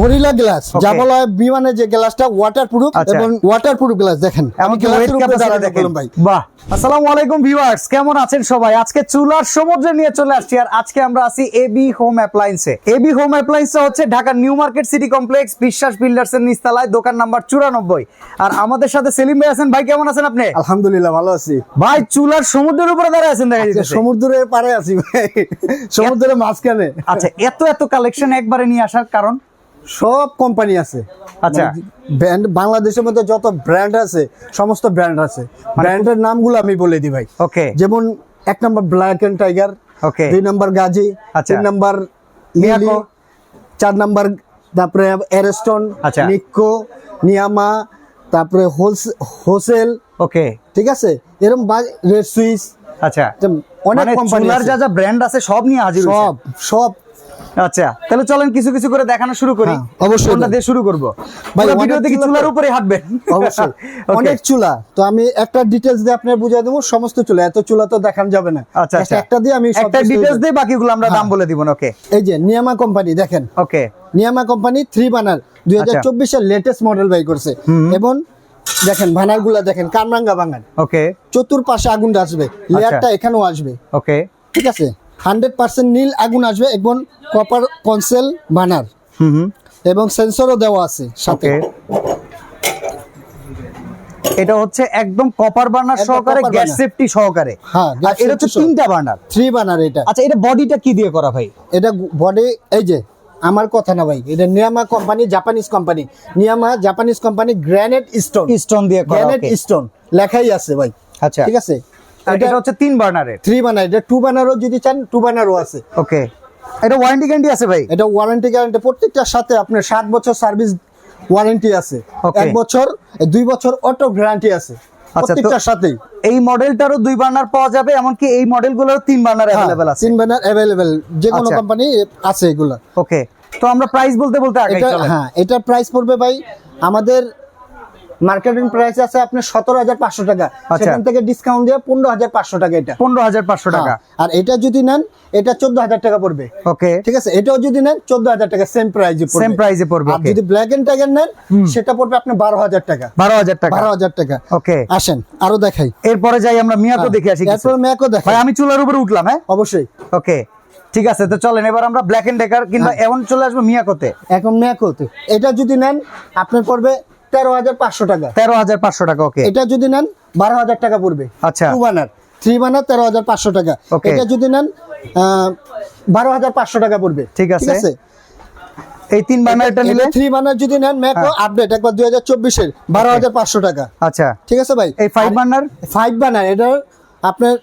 Gorilla glass. যা Okay. বলা হয় বিমানের যে গ্লাসটা ওয়াটার প্রুফ আচ্ছা। এবং ওয়াটার প্রুফ গ্লাস দেখেন আমি গ্লাসের উপরে দাঁড়ানো ভাই। বাহ। আসসালামু আলাইকুম ভিউয়ার্স কেমন আছেন সবাই? আজকে চুলার সমুদ্রে নিয়ে চলে আসছি আর আজকে আমরা আছি এবি হোম অ্যাপ্লায়েন্সে এবি হোম অ্যাপ্লায়েন্স হচ্ছে new market city complex Biswas builders এর নিচতলায় দোকান নাম্বার চুরানব্বই। আর আমাদের সাথে সেলিম ভাই আছেন। ভাই কেমন আছেন আপনি? আলহামদুলিল্লাহ ভালো আছি। ভাই চুলার সমুদ্রের উপরে দাঁড়ায় আছেন দেখা যাচ্ছে সমুদ্রের পারে আছি ভাই। সমুদ্রের মাঝখানে। আচ্ছা এত এত কালেকশন একবারে নিয়ে আসার কারণ? সব কোম্পানি আছে। আচ্ছা। ব্র্যান্ড বাংলাদেশের মধ্যে যত ব্র্যান্ড আছে সমস্ত ব্র্যান্ড আছে। ব্র্যান্ডের নামগুলো আমি বলে দিই ভাই। ওকে যেমন এক নম্বর ব্ল্যাক এন্ড টাইগার ওকে দুই নম্বর গাজী আচ্ছা। তিন নম্বর লিলি। চার নম্বর তারপরে এরস্টন আচ্ছা। নিক্কো নিয়ামা তারপরে হোসেল ওকে ঠিক আছে? এরকম রেড সুইস আচ্ছা। অনেক মানে কোম্পানি যা যা ব্র্যান্ড আছে সব নিয়ে হাজির সব সব আচ্ছা তাহলে চলেন কিছু কিছু করে দেখানো শুরু করি। হ্যাঁ, অবশ্যই কোনটা দিয়ে শুরু করব? ভাই, চুলার উপরে হাঁটবেন? অবশ্যই। অনেক চুলা। তো আমি একটা দিয়ে বুঝিয়ে দেবো সমস্ত চুলা। এত চুলা তো দেখানো যাবে না। আচ্ছা আচ্ছা। একটা দিয়ে আমি একটা ডিটেইলস দিয়ে বাকিগুলো আমরা দাম হ্যাঁ। বলে দিব ওকে এই যে নিয়ামা কোম্পানি দেখেন। ওকে নিয়ামা কোম্পানি থ্রি বানার দুই হাজার চব্বিশের লেটেস্ট মডেল বাই করছে। এবং দেখেন বানারগুলা দেখেন কামরাঙ্গা বাঙান ওকে চতুর্পাশে আগুন আসবে। লেয়ারটা এখানেও আসবে। ওকে ঠিক আছে? হান্ড্রেড পার্সেন্ট নীল আগুন আসবে এবং কপার কনসেল বানার এবং সেন্সরও দেওয়া আছে সাথে। এটা হচ্ছে একদম কপার বার্নার সহকারে গ্যাস সেফটি সহকারে। হ্যাঁ, এটা হচ্ছে তিনটা বার্নার থ্রি বানার এটা। আচ্ছা এটা বডিটা কি দিয়ে করা ভাই? এটা বডি এই যে আমার কথা না ভাই এটা নিয়ামা company Japanese company নিয়ামা Japanese company granite stone stone দিয়ে করা গ্রানাইট স্টোন লেখাই আছে ভাই। আচ্ছা। ঠিক আছে? এটা এটা হচ্ছে তিন বার্নারের। থ্রি বানার এটা টু বানারও যদি চান টু বানারও আছে। ওকে। এটা ওয়ারেন্টি গ্যারান্টি আছে ভাই? এটা ওয়ারেন্টি গ্যারান্টি প্রত্যেকটার সাথে আপনার সাত বছর সার্ভিস ওয়ারেন্টি আছে। এক বছর দুই বছর অটো গ্যারান্টি আছে। আচ্ছা, প্রত্যেকটার সাথেই। এই মডেলটারও দুই বার্নার পাওয়া যাবে এমনকি এই মডেলগুলোর তিন বার্নার অ্যাভেলেবেল আছে। তিন বানার অ্যাভেলেবেল যে কোনো আচ্ছা। কোম্পানি আছে এগুলো। ওকে। তো আমরা প্রাইস বলতে বলতে আগে এটা হ্যাঁ এটার প্রাইস পড়বে ভাই আমাদের মার্কেটিং প্রাইস আছে আপনার সতেরো হাজার পাঁচশো টাকা। আচ্ছা। সেখান থেকে ডিসকাউন্ট দিয়ে পনেরো হাজার পাঁচশো টাকা এটা। পনেরো হাজার পাঁচশো টাকা। হ্যাঁ, আর এটা যদি নেন এটা চোদ্দ হাজার টাকা পড়বে। ওকে। ঠিক আছে? এটাও যদি নেন চোদ্দ হাজার টাকা সেম প্রাইজে পড়বে। সেম প্রাইসে পড়বে আর যদি ব্ল্যাক এন্ড টাইগার নেন সেটা পড়বে আপনার বারো হাজার টাকা। বারো হাজার টাকা। বারো হাজার টাকা। ওকে। আসেন আরও দেখাই। এরপরে যাই আমরা মিয়াকো দেখে আসি। এরপর ম্যাকও ভাই দেখাই আমি চুলার উপরে উঠলাম হ্যাঁ? অবশ্যই। ওকে। ঠিক আছে তো চলেন এবার আমরা ব্ল্যাক এন্ড ডেকার কিংবা হ্যাঁ। এমন চলে আসব মিয়াকোতে। এখন ম্যাকোতে। এটা যদি নেন আপনার পড়বে তেরো হাজার পাঁচশো টাকা। তেরো হাজার পাঁচশো টাকা ওকে এটা যদি নেন বারো হাজার টাকা পড়বে। আচ্ছা। টু বানার থ্রি বানার তেরো হাজার পাঁচশো টাকা। এটা যদি নেন বারো হাজার পাঁচশো টাকা পড়বে। ঠিক আছে। এই তিন বার্নারটা নিলে? থ্রি বানার যদি নেন ম্যাকো আপডেট একবার দুই হাজার চব্বিশের বারো হাজার পাঁচশো টাকা। আচ্ছা। ঠিক আছে ভাই? এই ফাইভ বার্নার ফাইভ বানার এটা আপনার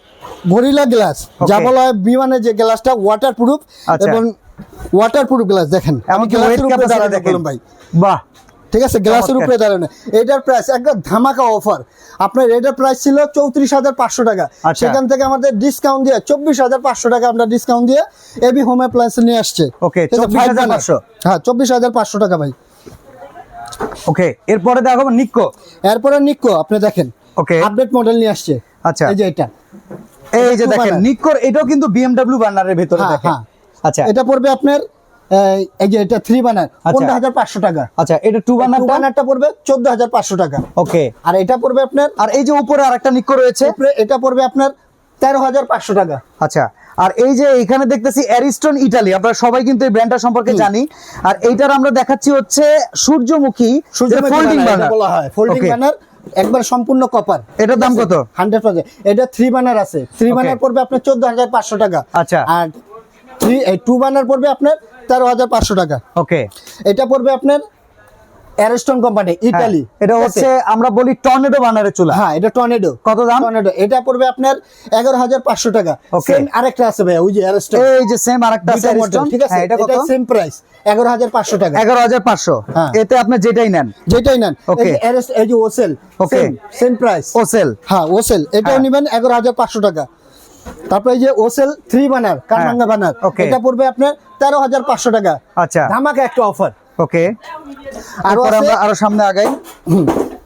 গরিলা গ্লাস যা. বলা হয় বিমানের যে গ্লাসটা ওয়াটার প্রুফ। এবং ওয়াটার প্রুফ গ্লাস দেখেন। আমি। ভাই। বাহ। ঠিক আছে গ্লাসের উপরে দাঁড়ানো। এটার প্রাইস একটা ধামাকা অফার আপনার এটার প্রাইস ছিল চৌত্রিশ হাজার পাঁচশো টাকা। আচ্ছা। সেখান থেকে আমাদের ডিসকাউন্ট দিয়ে চব্বিশ হাজার পাঁচশো টাকা আমরা ডিসকাউন্ট দিয়ে এবি হোম অ্যাপ্লায়েন্স নিয়ে আসছে। Okay, ঠিক আছে, 24,500 five বানার। হ্যাঁ চব্বিশ হাজার পাঁচশো টাকা ভাই। ওকে এরপরে দেখো নিক্কো এরপরে নিক্কো আপনি দেখেন। ওকে আপডেট মডেল নিয়ে আসছে। আচ্ছা। এই যে এটা। এই যে দেখেন। নিক্কোর এটাও কিন্তু বিএমডব্লিউ বার্নারের ভেতরে হ্যাঁ, দেখেন। হ্যাঁ। আচ্ছা। এটা পড়বে আপনার এই, যে এটা থ্রি বানার আচ্ছা। পনেরো হাজার পাঁচশো টাকা। আচ্ছা এটা টু? বানারটা পড়বে চোদ্দ হাজার পাঁচশো টাকা। ওকে আর এটা পড়বে আপনার? আর এই যে উপরে আরেকটা নিক্কো রয়েছে? এটা পড়বে আপনার তেরো হাজার পাঁচশো টাকা। আচ্ছা আর এই যে এখানে দেখতেছি অ্যারিস্টন ইটালি আপনারা সবাই কিন্তু এই ব্র্যান্ডটা সম্পর্কে জানি। আর এইটার আমরা দেখাচ্ছি হচ্ছে সূর্যমুখী সূর্যমুখী ফোল্ডিং বার্নার বলা হয়। ফোল্ডিং. একবার সম্পূর্ণ কপার এটার দাম কত? হান্ড্রেড পার্সেন্ট এটা থ্রি বানার আছে। থ্রি. বানার পড়বে আপনার চোদ্দ হাজার পাঁচশো টাকা। আচ্ছা। আর থ্রি টু বানার পড়বে আপনার তেরো হাজার পাঁচশো টাকা। ওকে। এটা পড়বে আপনার অ্যারেস্টন কোম্পানি ইটালি এটা হচ্ছে আমরা বলি টর্নেডো বার্নারের চুলা। হ্যাঁ এটা টর্নেডো কত দাম? টর্নেডো এটা পড়বে আপনার এগারো হাজার পাঁচশো টাকা. সেম আরেকটা আছে ভাই ওই যে অ্যারেস্টন এই যে সেম আরেকটা আছে ঠিক আছে? হ্যাঁ, এটা কত? সেম প্রাইস এগারো হাজার পাঁচশো টাকা। এগারো হাজার পাঁচশো। হ্যাঁ। এতে আপনি যেটাই নেন। যেটাই নেন. এই যে এই যে ওসেল Okay. সেম প্রাইস ওসেল হ্যাঁ ওসেল এটাও হ্যাঁ। নেবেন এগারো হাজার পাঁচশো টাকা। তারপরে যে ওসেল থ্রি বানার কারমাঙ্গা বানার. এটা পড়বে আপনার তেরো হাজার পাঁচশো টাকা। আচ্ছা। ধামাকা একটা অফার ওকে আরও আমরা আরও সামনে আগাই।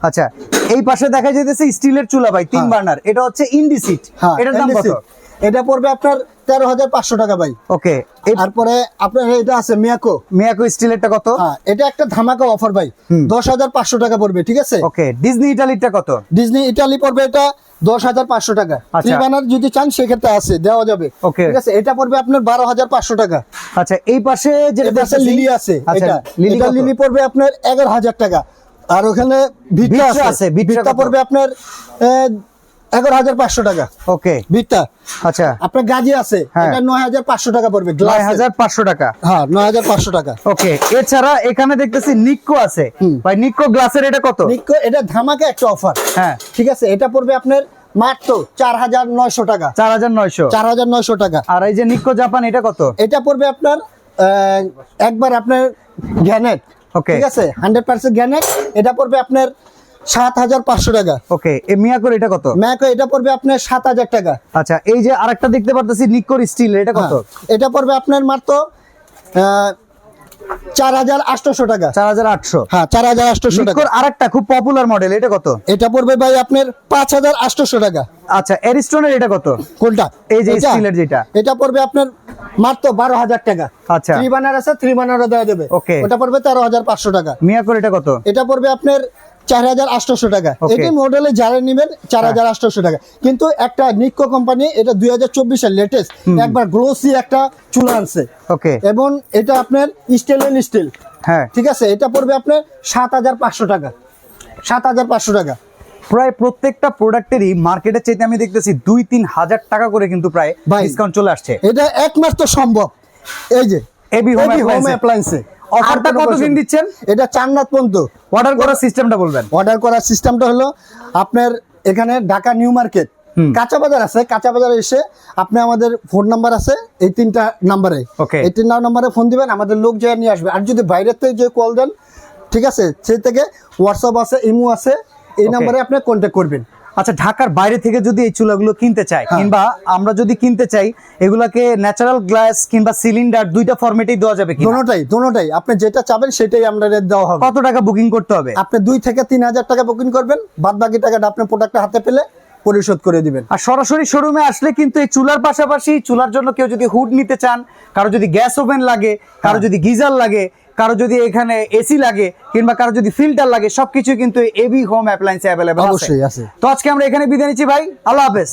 আচ্ছা এই পাশে দেখা যাইতেছে স্টিলের চুলা ভাই তিন হ্যাঁ। বার্নার এটা হচ্ছে ইন্ডিসিট হ্যাঁ, এটার দাম কত। এটা পড়বে আপনার তেরো হাজার পাঁচশো টাকা ভাই। ওকে তারপরে আপনার এটা আছে মিয়াকো। মিয়াকো স্টিলেরটা কত? হ্যাঁ এটা একটা ধামাকা অফার ভাই। দশ হাজার পাঁচশো টাকা পড়বে ঠিক আছে? ওকে ডিজনি ইটালিরটা কত? ডিজনি ইটালি পড়বে এটা দশ হাজার পাঁচশো টাকা। আচ্ছা। যদি চান সেক্ষেত্রে আছে দেওয়া যাবে। Okay. ঠিক আছে এটা পড়বে আপনার বারো হাজার পাঁচশো টাকা। আচ্ছা এই পাশে যেটা আছে লিলি আছে আচ্ছা এটা। লিলি পড়বে আপনার এগারো হাজার টাকা। আর ওখানে ভিটটা আছে। ভিটটা পড়বে আপনার এগারো হাজার পাঁচশো টাকা। ওকে। ভিটটা আচ্ছা। আপনার গাজি আছে হ্যাঁ। এটা নয় হাজার পাঁচশো টাকা পড়বে নয় হাজার পাঁচশো টাকা। হ্যাঁ নয় হাজার পাঁচশো টাকা। ওকে এছাড়া এখানে দেখতেছি নিক্কো আছে। ভাই নিক্কো গ্লাসের এটা কত? নিক্কো এটা ধামাকা একটা অফার হ্যাঁ। ঠিক আছে এটা পড়বে আপনার মাত্র চার হাজার নয়শো টাকা। চার হাজার নয়শো। চার হাজার নয়শো টাকা। আর এই যে নিক্কো জাপান এটা কত? এটা পড়বে আপনার একবার আপনার গ্যানেট। Okay. ঠিক আছে হান্ড্রেড পার্সেন্ট গ্যানেট। এটা পড়বে আপনার সাত হাজার পাঁচশো টাকা। ওকে মিয়াকোর এটা কত? ম্যাকো এটা পড়বে আপনার সাত হাজার টাকা। আচ্ছা এই যে আরেকটা দেখতে পারতেছি নিক্কোর স্টিল এটা কত? হ্যাঁ, এটা পড়বে আপনার মাত্র চার হাজার আটশোশো টাকা। চার হাজার আটশো? হ্যাঁ চার হাজার টাকা। খুব পপুলার মডেল এটা কত? এটা পড়বে ভাই আপনার পাঁচ হাজার আটশোশো টাকা। আচ্ছা এরিস্টোনের এটা কত? কোনটা? এই যে? স্টিলের যেটা। এটা পড়বে আপনার মাত্র বারো হাজার টাকা। আচ্ছা। থ্রি বানার আছে থ্রি দেওয়া যাবে। Okay. ওটা পড়বে তেরো হাজার পাঁচশো টাকা। মিয়াকোর এটা কত? এটা পড়বে আপনার চার হাজার আটশোশো টাকা. হ্যাঁ। এটি মডেলে যারা নেবেন চার হাজার আটশোশো টাকা। কিন্তু একটা নিক্কো কোম্পানি এটা দুই হাজার চব্বিশের লেটেস্ট একবার গ্লোসি একটা চুলা আনছে। ওকে এবং এটা আপনার স্টেনলেস স্টিল হ্যাঁ। ঠিক আছে? এটা পড়বে আপনার সাত হাজার পাঁচশো টাকা। সাত হাজার পাঁচশো টাকা। প্রায় প্রত্যেকটা প্রোডাক্টেরই মার্কেটের চাইতে আমি দেখতেছি দুই তিন হাজার টাকা করে কিন্তু প্রায়। ডিসকাউন্ট চলে আসছে। এটা এক মাস তো সম্ভব। এই যে Home Appliance-এ। Appliance-এ। অফারটা কতদিন দিচ্ছেন? এটা চান্নাত পর্যন্ত। অর্ডার করার সিস্টেমটা বলবেন। অর্ডার করার সিস্টেমটা হলো আপনার এখানে ঢাকা নিউ মার্কেট। কাঁচা বাজার আছে কাঁচা বাজারে এসে আপনি আমাদের ফোন নাম্বার আছে এই তিনটা নাম্বারে. এই তিনটা নাম্বারে ফোন দিবেন আমাদের লোক যে নিয়ে আসবে। আর যদি বাইরের থেকে যে কল দেন ঠিক আছে সেই থেকে হোয়াটসঅ্যাপ আছে ইমো আছে এই নাম্বারে আপনি কন্ট্যাক্ট করবেন। আচ্ছা ঢাকার বাইরে থেকে যদি এই চুলাগুলো কিনতে চাই হ্যাঁ। কিংবা আমরা যদি কিনতে চাই এগুলাকে ন্যাচারাল গ্লাস কিংবা সিলিন্ডার দুইটা ফরম্যাটেই দেওয়া যাবে কি দোনোটাই দোনোটাই আপনি যেটা চাবেন সেটাই আমরা দেওয়া হবে। কত টাকা বুকিং করতে হবে? আপনি দুই থেকে তিন হাজার টাকা বুকিং করবেন বাদ বাকি টাকাটা আপনি প্রোডাক্টটা হাতে পেলে পরিশোধ করে দিবেন। আর সরাসরি শোরুমে আসলে কিন্তু এই চুলার পাশাপাশি চুলার জন্য কেউ যদি হুড নিতে চান কারও যদি গ্যাস ওভেন লাগে কারও যদি গিজার লাগে কারও যদি এখানে এসি লাগে কিংবা কারও যদি ফিল্টার লাগে সবকিছু কিন্তু এবি হোম অ্যাপ্লায়েন্সে অ্যাভেলেবল অবশ্যই আছে। তো আজকে আমরা এখানে বিদায় নিচ্ছি ভাই আল্লাহ হাফেজ।